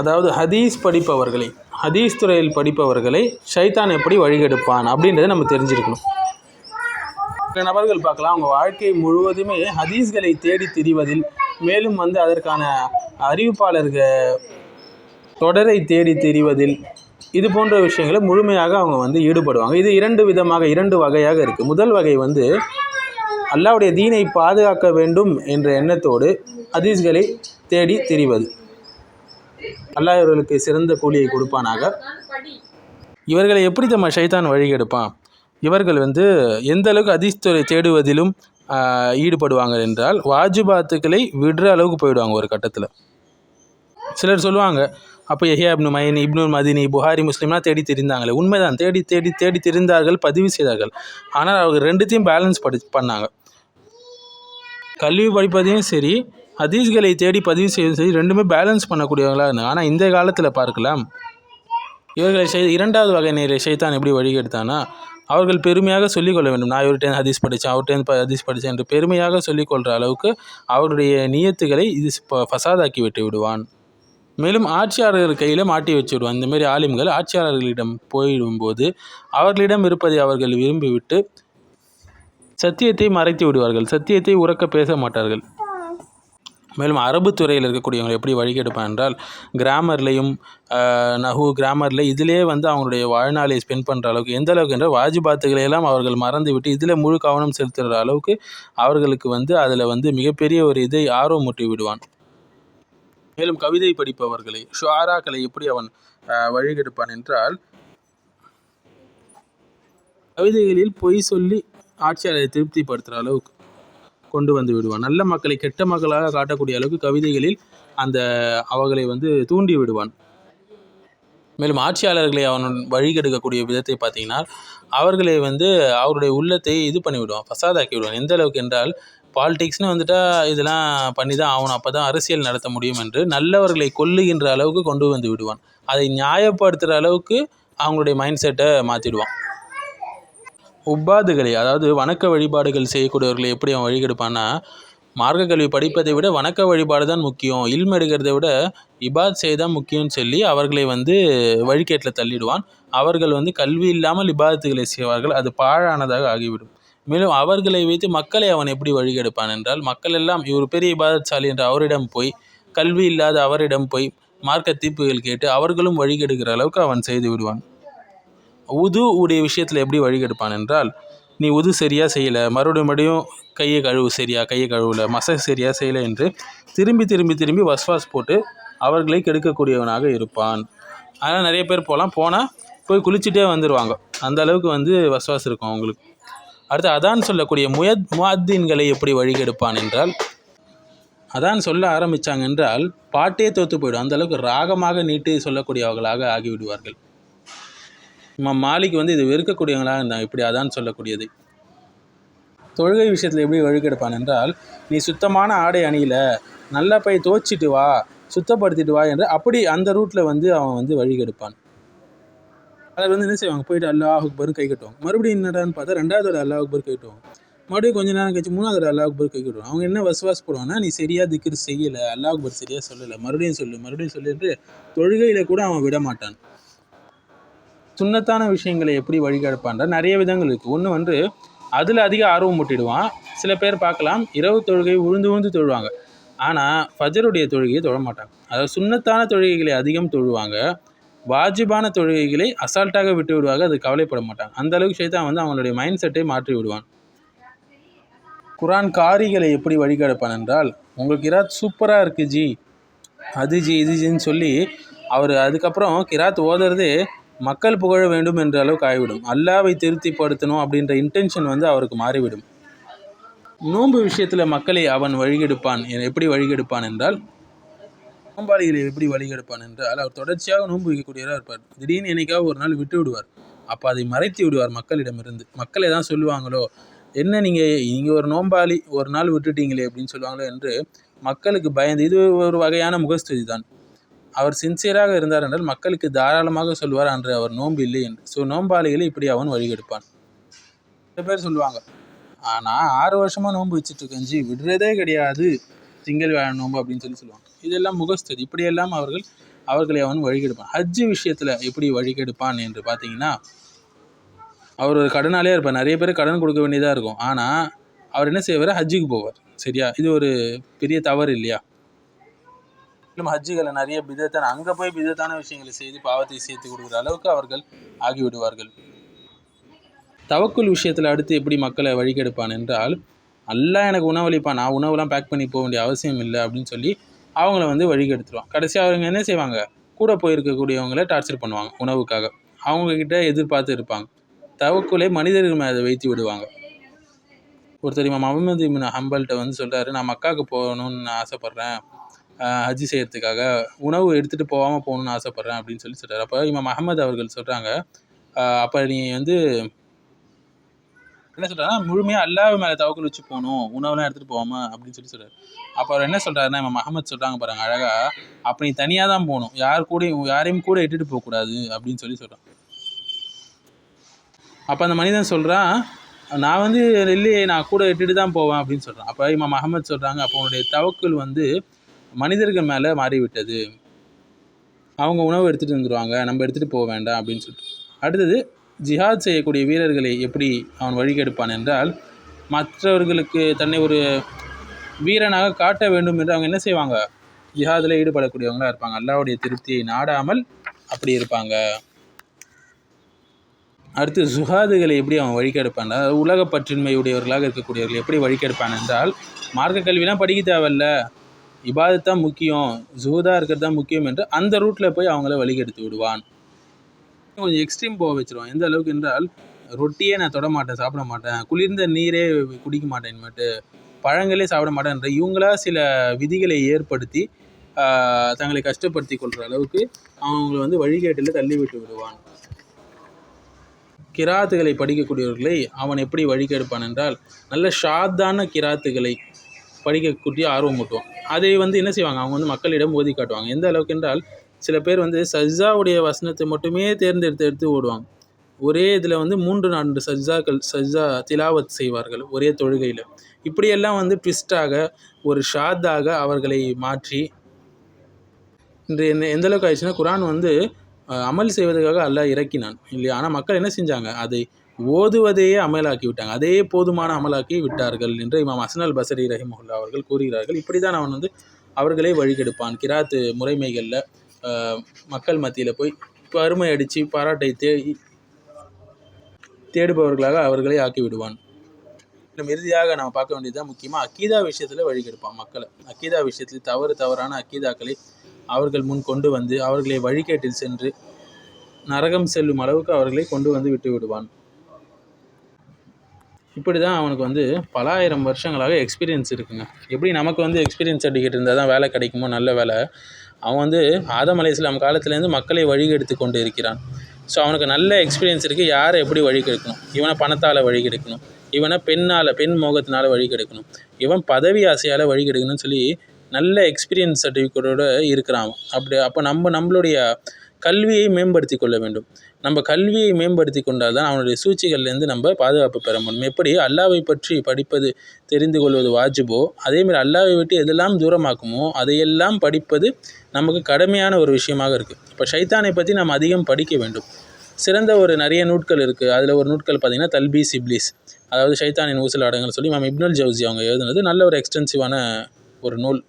அதாவது ஹதீஸ் படிப்பவர்களை ஹதீஸ் துறையில் படிப்பவர்களை ஷைத்தான் எப்படி வழிகெடுப்பான் அப்படின்றத நம்ம தெரிஞ்சிருக்கணும். சில நபர்கள் பார்க்கலாம் அவங்க வாழ்க்கை முழுவதுமே ஹதீஸ்களை தேடி திரிவதில் மேலும் வந்து அதற்கான அறிவிப்பாளர்கள் தொடரை தேடி திரிவதில் இது போன்ற விஷயங்களை முழுமையாக அவங்க வந்து ஈடுபடுவாங்க. இது இரண்டு விதமாக இரண்டு வகையாக இருக்குது முதல் வகை வந்து அல்லாவுடைய தீனை பாதுகாக்க வேண்டும் என்ற எண்ணத்தோடு ஹதீஸ்களை தேடி திரிவது. அல்லாஹ் இவர்களுக்கு சிறந்த கூலியை கொடுப்பானாக? இவர்களை எப்படி நம்ம ஷைத்தான் வழிகெடுப்பான் இவர்கள் வந்து எந்த அளவுக்கு ஹதீஸ் தேடுவதிலும் ஈடுபடுவாங்க என்றால் வாஜிபாத்துக்களை விடுற அளவுக்கு போயிடுவாங்க ஒரு கட்டத்தில். சிலர் சொல்லுவாங்க அப்போ எஹியா இப்னு மயின் இப்னு மதினி புகாரி முஸ்லீம்லாம் தேடி தெரிந்தாங்களே. உண்மைதான் தேடி தேடி தேடி தெரிந்தார்கள் பதிவு செய்தார்கள். ஆனால் அவங்க ரெண்டுத்தையும் பேலன்ஸ் படி பண்ணாங்க. கல்வி படிப்பதையும் சரி ஹதீஸ்களை தேடி பதிவு செய்து செய்து ரெண்டுமே பேலன்ஸ் பண்ணக்கூடியவங்களாக இருந்தாங்க. ஆனால் இந்த காலத்தில் பார்க்கலாம். இவர்களை செய் இரண்டாவது வகையினரை சைத்தான் எப்படி வழிகெடுத்தானா அவர்கள் பெருமையாக சொல்லிக்கொள்ள வேண்டும். நான் இவர்கிட்ட ஹதீஸ் படித்தேன் அவர்கிட்ட ஹதீஸ் படித்தேன் என்று பெருமையாக சொல்லிக்கொள்கிற அளவுக்கு அவருடைய நியத்துகளை இது ப- ஃபசாதாக்கி விட்டு விடுவான். மேலும் ஆட்சியாளர்கள் கையில் மாட்டி வச்சு இந்தமாரி ஆலிம்கள் ஆட்சியாளர்களிடம் போயிடும்போது அவர்களிடம் இருப்பதை அவர்கள் விரும்பிவிட்டு சத்தியத்தை மறைத்து விடுவார்கள். சத்தியத்தை உறக்க பேச மாட்டார்கள். மேலும் அரபு துறையில் இருக்கக்கூடியவங்க எப்படி வழிகெடுப்பான் என்றால் கிராமர்லேயும் நஹு கிராமரில் இதிலே வந்து அவங்களுடைய வாழ்நாளை ஸ்பெண்ட் பண்ணுற அளவுக்கு எந்த அளவுக்கு என்றால் வாஜிபாத்துகளை எல்லாம் அவர்கள் மறந்துவிட்டு இதில் முழு கவனம் செலுத்துகிற அளவுக்கு அவர்களுக்கு வந்து அதில் வந்து மிகப்பெரிய ஒரு இதை ஆர்வம் ஆர்வமூட்டி விடுவான். மேலும் கவிதை படிப்பவர்களை ஷுவாராக்களை எப்படி அவன் வழிகெடுப்பான் என்றால் கவிதைகளில் பொய் சொல்லி ஆட்சியாளரை திருப்திப்படுத்துகிற அளவுக்கு கொண்டு வந்து விடுவான். நல்ல மக்களை கெட்ட மக்களாக காட்டக்கூடிய அளவுக்கு கவிதைகளில் அந்த அவர்களை வந்து தூண்டி விடுவான். மேலும் ஆட்சியாளர்களை அவன் வழிகெடுக்கக்கூடிய விதத்தை பார்த்தீங்கன்னா அவர்களை வந்து அவருடைய உள்ளத்தை இது பண்ணி விடுவான் ஃபசாதாக்கி விடுவான். எந்த அளவுக்கு என்றால் பாலிடிக்ஸ்னு வந்துட்டா இதெல்லாம் பண்ணி தான் ஆகணும். அப்போ தான் அரசியல் நடத்த முடியும் என்று நல்லவர்களை கொல்லுகின்ற அளவுக்கு கொண்டு வந்து விடுவான். அதை நியாயப்படுத்துகிற அளவுக்கு அவங்களுடைய மைண்ட் செட்டை மாற்றிடுவான் உப்பாதுகளை அதாவது வணக்க வழிபாடுகள் செய்யக்கூடியவர்களை எப்படி அவன் வழிகெடுப்பான்னா மார்க்க கல்வி படிப்பதை விட வணக்க வழிபாடு தான் முக்கியம். இல்ம எடுக்கிறதை விட இபாத் செய்தான் முக்கியம்னு சொல்லி அவர்களை வந்து வழிகேட்டில் தள்ளிடுவான். அவர்கள் வந்து கல்வி இல்லாமல் இபாதத்துகளை செய்வார்கள். அது பாழானதாக ஆகிவிடும். மேலும் அவர்களை வைத்து மக்களை அவன் எப்படி வழிகெடுப்பான் என்றால் மக்கள் எல்லாம் இவர் பெரிய இபாதசாலி என்று அவரிடம் போய் கல்வி இல்லாத அவரிடம் போய் மார்க்க தீர்ப்புகள் கேட்டு அவர்களும் வழிகெடுக்கிற அளவுக்கு அவன் செய்து விடுவான். உது உடைய விஷயத்தில் எப்படி வழிகெடுப்பான் என்றால் நீ உது சரியாக செய்யலை மறுபடியும் மறுபடியும் கையை கழுவு சரியா கையை கழுவலை மசக் சரியாக செய்யலை என்று திரும்பி திரும்பி திரும்பி வஸ்வாஸ் போட்டு அவர்களை கெடுக்கக்கூடியவனாக இருப்பான். அதனால் நிறைய பேர் போகலாம் போனால் போய் குளிச்சுட்டே வந்துடுவாங்க அந்த அளவுக்கு வந்து வஸ்வாஸ் இருக்கும் அவங்களுக்கு. அடுத்து அதான் சொல்லக்கூடிய முயத் முஅத்தின்களை எப்படி வழிகெடுப்பான் என்றால் அதான் சொல்ல ஆரம்பித்தாங்க என்றால் பாட்டே தோற்று போயிடும். அந்தளவுக்கு ராகமாக நீட்டி சொல்லக்கூடியவர்களாக ஆகிவிடுவார்கள். மாலிக் வந்து இது வெறுக்கக்கூடியவங்களாக இருந்தாங்க இப்படி அதான் சொல்லக்கூடியது. தொழுகை விஷயத்தில் எப்படி வழிகெடுப்பான் என்றால் நீ சுத்தமான ஆடை அணியில நல்லா போய் துவச்சிட்டு வா சுத்தப்படுத்திட்டு வா என்று அப்படி அந்த ரூட்டில் வந்து அவன் வந்து வழிகெடுப்பான். அதில் வந்து என்ன செய்வாங்க? போயிட்டு அல்லாஹ் அக்பர் கை கட்டுவாங்க. மறுபடியும் என்னடான்னு பார்த்தா ரெண்டாவது தடவை அல்லாஹ் அக்பர் கை கட்டுவாங்க. மறுபடியும் கொஞ்ச நேரம் கழிச்சு மூணாவது அல்லாஹ் அக்பர் கை கட்டுவாங்க. அவங்க என்ன வசுவாஸ் போடுவாங்கன்னா நீ சரியாக திக்கிற செய்யலை அல்லாஹ் அக்பர் சரியாக சொல்லலை மறுபடியும் சொல்லு மறுபடியும் சொல்லு என்று தொழுகையில் கூட அவன் விட மாட்டான் சுண்ணத்தான விஷயங்களை எப்படி வழிகடப்பான்ற நிறைய விதங்கள் இருக்குது ஒன்று வந்து அதில் அதிக ஆர்வம் முட்டிடுவான் சில பேர் பார்க்கலாம் இரவு தொழுகை உழுந்து உழுந்து தொழுவாங்க. ஆனால் ஃபஜருடைய தொழுகையை தொழ மாட்டாங்க. அதாவது சுண்ணத்தான தொழுகைகளை அதிகம் தொழுவாங்க. வாஜிபான தொழுகைகளை அசால்ட்டாக விட்டு விடுவாங்க. அது கவலைப்பட மாட்டாங்க. அந்த அளவுக்கு ஷைத்தான் வந்து அவங்களுடைய மைண்ட் செட்டை மாற்றி விடுவான். குரான் காரிகளை எப்படி வழிகடப்பான் என்றால் உங்களுக்கு கிராத் சூப்பராக இருக்குது ஜி. அது ஜி இது ஜின்னு சொல்லி அவர் அதுக்கப்புறம் கிராத் ஓதுறதே மக்கள் புகழ வேண்டும் என்ற அளவுக்கு ஆகிவிடும். அல்லாவை திருப்திப்படுத்தணும் அப்படின்ற இன்டென்ஷன் வந்து அவருக்கு மாறிவிடும். நோன்பு விஷயத்தில் மக்களை அவன் வழிகெடுப்பான். எப்படி வழிகெடுப்பான் என்றால் நோம்பாளிகளை எப்படி வழிகெடுப்பான் என்றால் அவர் தொடர்ச்சியாக நோன்பு வைக்கக்கூடியவராக இருப்பார். திடீர்னு என்னைக்காவது ஒரு நாள் விட்டு விடுவார். அப்போ அதை மறைத்து விடுவார் மக்களிடமிருந்து. மக்கள் தான் சொல்லுவாங்களோ என்ன நீங்கள் நீங்கள் ஒரு நோம்பாளி ஒரு நாள் விட்டுட்டீங்களே அப்படின்னு சொல்லுவாங்களோ என்று மக்களுக்கு பயந்து இது ஒரு வகையான முகஸ்துதி தான். அவர் சின்சியராக இருந்தார் என்றால் மக்களுக்கு தாராளமாக சொல்வார் அன்று அவர் நோன்பு இல்லை என்று. ஸோ நோம்பாளிகளை இப்படி அவன் வழிகெடுப்பான். சில பேர் சொல்லுவாங்க ஆனால் ஆறு வருஷமாக நோன்பு வச்சுட்டு இருக்கேன் ஜி விடுறதே கிடையாது. திங்கள் வியாழன் நோன்பு அப்படின்னு சொல்லி சொல்லுவாங்க. இதெல்லாம் முகஸ்தர் இப்படியெல்லாம் அவர்கள் அவர்களை அவன் வழிகெடுப்பான். ஹஜ்ஜு விஷயத்தில் எப்படி வழிகெடுப்பான் என்று பார்த்தீங்கன்னா அவர் ஒரு கடனாலே இருப்பார். நிறைய பேர் கடன் கொடுக்க வேண்டியதாக இருக்கும். ஆனால் அவர் என்ன செய்வார்? ஹஜ்ஜுக்கு போவார். சரியா? இது ஒரு பெரிய தவறு இல்லையா? மேலும் ஹஜ்ஜுகளை நிறைய பிதத்தான அங்கே போய் பிதத்தான விஷயங்களை செய்து பாவத்தை சேர்த்து கொடுக்குற அளவுக்கு அவர்கள் ஆகிவிடுவார்கள். தவக்குள் விஷயத்தில் அடுத்து எப்படி மக்களை வழிகெடுப்பான் என்றால் அல்லா எனக்கு உணவளிப்பான் நான் உணவுலாம் பேக் பண்ணி போக வேண்டிய அவசியம் இல்லை அப்படின்னு சொல்லி அவங்கள வந்து வழிகெடுத்துருவான் கடைசியாக அவங்க என்ன செய்வாங்க? கூட போயிருக்கக்கூடியவங்கள டார்ச்சர் பண்ணுவாங்க உணவுக்காக. அவங்கக்கிட்ட எதிர்பார்த்து இருப்பாங்க. தவக்குலை மனிதர்கள் மேலே வைத்து விடுவாங்க. ஒருத்தர் இமாம் முகமது ஹம்பல்கிட்ட வந்து சொல்கிறாரு நான் மக்காவுக்கு போகணும்னு நான் ஆசைப்பட்றேன். ஹஜ்ஜி செய்கிறதுக்காக உணவு எடுத்துகிட்டு போகாமல் போகணும்னு ஆசைப்பட்றேன் அப்படின்னு சொல்லி சொல்கிறார் அப்போ இமாம் அஹமது அவர்கள் சொல்கிறாங்க அப்போ நீ வந்து என்ன சொல்கிறாருன்னா முழுமையாக அல்லாஹ் மேலே தவக்கல் வச்சு போகணும் உணவுலாம் எடுத்துகிட்டு போகாமல் அப்படின்னு சொல்லி சொல்கிறார் அப்போ அவர் என்ன சொல்கிறாருன்னா இமாம் அஹமத் சொல்கிறாங்க பாருங்க அழகாக அப்போ நீ தனியாக தான் போகணும் யார் கூடயும் யாரையும் கூட இட்டுட்டு போகக்கூடாது அப்படின்னு சொல்லி சொல்கிறான் அப்போ அந்த மனிதன் சொல்கிறான் நான் வந்து இல்லையே நான் கூட இட்டுட்டு தான் போவேன் அப்படின்னு சொல்கிறேன் அப்போ இமாம் அஹமத் சொல்கிறாங்க அப்போ உன்னுடைய தவக்கல் வந்து மனிதர்கள் மேலே மாறிவிட்டது. அவங்க உணவு எடுத்துகிட்டு வந்துடுவாங்க நம்ம எடுத்துகிட்டு போக வேண்டாம் அப்படின்னு சொல்லிட்டு. அடுத்தது ஜிஹாத் செய்யக்கூடிய வீரர்களை எப்படி அவன் வழிகெடுப்பான் என்றால் மற்றவர்களுக்கு தன்னை ஒரு வீரனாக காட்ட வேண்டும் என்று அவங்க என்ன செய்வாங்க? ஜிஹாதில் ஈடுபடக்கூடியவங்களாக இருப்பாங்க. அல்லாவுடைய திருப்தியை நாடாமல் அப்படி இருப்பாங்க. அடுத்து சுகாதுகளை எப்படி அவன் வழிகெடுப்பான்? உலக பற்றின்மையுடையவர்களாக இருக்கக்கூடியவர்கள் எப்படி வழிகெடுப்பான் என்றால் மார்க்க கல்விலாம் படிக்க தேவையில்ல. இபாதத் தான் முக்கியம் ஜூதாக இருக்கிறது தான் முக்கியம் என்று அந்த ரூட்டில் போய் அவங்கள வழிகெடுத்து விடுவான். கொஞ்சம் எக்ஸ்ட்ரீம் போக வச்சிருவான். எந்த அளவுக்கு என்றால் ரொட்டியே நான் தொட மாட்டேன் சாப்பிட மாட்டேன் குளிர்ந்த நீரே குடிக்க மாட்டேன் இனிமேட்டு பழங்களே சாப்பிட மாட்டேன்ற இவங்களா சில விதிகளை ஏற்படுத்தி தங்களை கஷ்டப்படுத்தி கொள்கிற அளவுக்கு அவங்களை வந்து வழிகேட்டில் தள்ளி விட்டு விடுவான். கிராத்துகளை படிக்கக்கூடியவர்களை அவன் எப்படி வழிகெடுப்பான் என்றால் நல்ல ஷாத்தான கிராத்துகளை படிக்கக்கூடிய ஆர்வம் ஊட்டுவோம். அதை வந்து என்ன செய்வாங்க? அவங்க வந்து மக்களிடம் ஓதி காட்டுவாங்க. எந்த அளவுக்கு என்றால் சில பேர் வந்து சஜ்ஜாவுடைய வசனத்தை மட்டுமே தேர்ந்தெடுத்து எடுத்து ஓடுவாங்க. ஒரே இதில் வந்து மூன்று நான்கு சஜ்ஜாக்கள் சஜ்ஜா திலாவத் செய்வார்கள் ஒரே தொழுகையில். இப்படியெல்லாம் வந்து ட்விஸ்டாக ஒரு ஷாத்தாக அவர்களை மாற்றி இன்று என்ன எந்த அளவுக்கு ஆயிடுச்சுன்னா குரான் வந்து அமல் செய்வதற்காக அல்லாஹ் இறக்கினான். இல்லையா? ஆனால் மக்கள் என்ன செஞ்சாங்க? அதை ஓதுவதையே அமலாக்கி விட்டாங்க அதே போதுமான அமலாக்கி விட்டார்கள் என்று இமாம் அசனல் பசரி ரஹிமுல்லா அவர்கள் கூறுகிறார்கள். இப்படி தான் அவன் வந்து அவர்களே வழிகெடுப்பான். கிராத்து முறைமைகளில் மக்கள் மத்தியில் போய் அருமை அடித்து பாராட்டை தே தேடுபவர்களாக அவர்களை ஆக்கி விடுவான் இன்னும் இறுதியாக நாம் பார்க்க வேண்டியதுதான் முக்கியமாக அக்கீதா விஷயத்தில் வழிகெடுப்பான் மக்களை. அக்கீதா விஷயத்தில் தவறு தவறான அக்கீதாக்களை அவர்கள் முன் கொண்டு வந்து அவர்களை வழிகேட்டில் சென்று நரகம் செல்லும் அளவுக்கு அவர்களை கொண்டு வந்து விட்டு விடுவான். இப்படி தான் அவனுக்கு வந்து பல ஆயிரம் வருஷங்களாக எக்ஸ்பீரியன்ஸ் இருக்குங்க. எப்படி நமக்கு வந்து எக்ஸ்பீரியன்ஸ் சர்டிஃபிகேட் இருந்தால் தான் வேலை கிடைக்குமோ நல்ல வேலை. அவன் வந்து ஆதம் அலை இஸ்லாம் காலத்துலேருந்து மக்களை வழிகெடுத்து கொண்டு இருக்கிறான் ஸோ அவனுக்கு நல்ல எக்ஸ்பீரியன்ஸ் இருக்குது யாரை எப்படி வழி கெடுக்கணும் இவனை பணத்தால் வழிகெடுக்கணும். இவனை பெண்ணால் பெண் மோகத்தினால வழிகெடுக்கணும். இவன் பதவி ஆசையால் வழி கெடுக்கணும்னு சொல்லி நல்ல எக்ஸ்பீரியன்ஸ் சர்டிஃபிகேட்டோடு இருக்கிறான் அப்படி அப்போ நம்ம நம்மளுடைய கல்வியை மேம்படுத்தி கொள்ள வேண்டும். நம்ம கல்வியை மேம்படுத்தி கொண்டால் தான் அவனுடைய சூழ்ச்சிகள்லேருந்து நம்ம பாதுகாப்பு பெற முடியும். எப்படி? அல்லாவை பற்றி படிப்பது தெரிந்து கொள்வது வாஜிபோ அதேமாதிரி அல்லாவை விட்டு எதெல்லாம் தூரமாக்குமோ அதையெல்லாம் படிப்பது நமக்கு கடமையான ஒரு விஷயமாக இருக்குது இப்போ ஷைத்தானை பற்றி நாம் அதிகம் படிக்க வேண்டும். சிறந்த ஒரு நிறைய நூட்கள் இருக்குது அதில் ஒரு நூட்கள் பார்த்திங்கன்னா தல்பி சிப்ளிஸ் அதாவது ஷைத்தானின் ஊசல் அடங்கல் சொல்லி மேம் இப்னுல் ஜவுசி அவங்க எழுதுனது நல்ல ஒரு எக்ஸ்டென்சிவான ஒரு நூல்.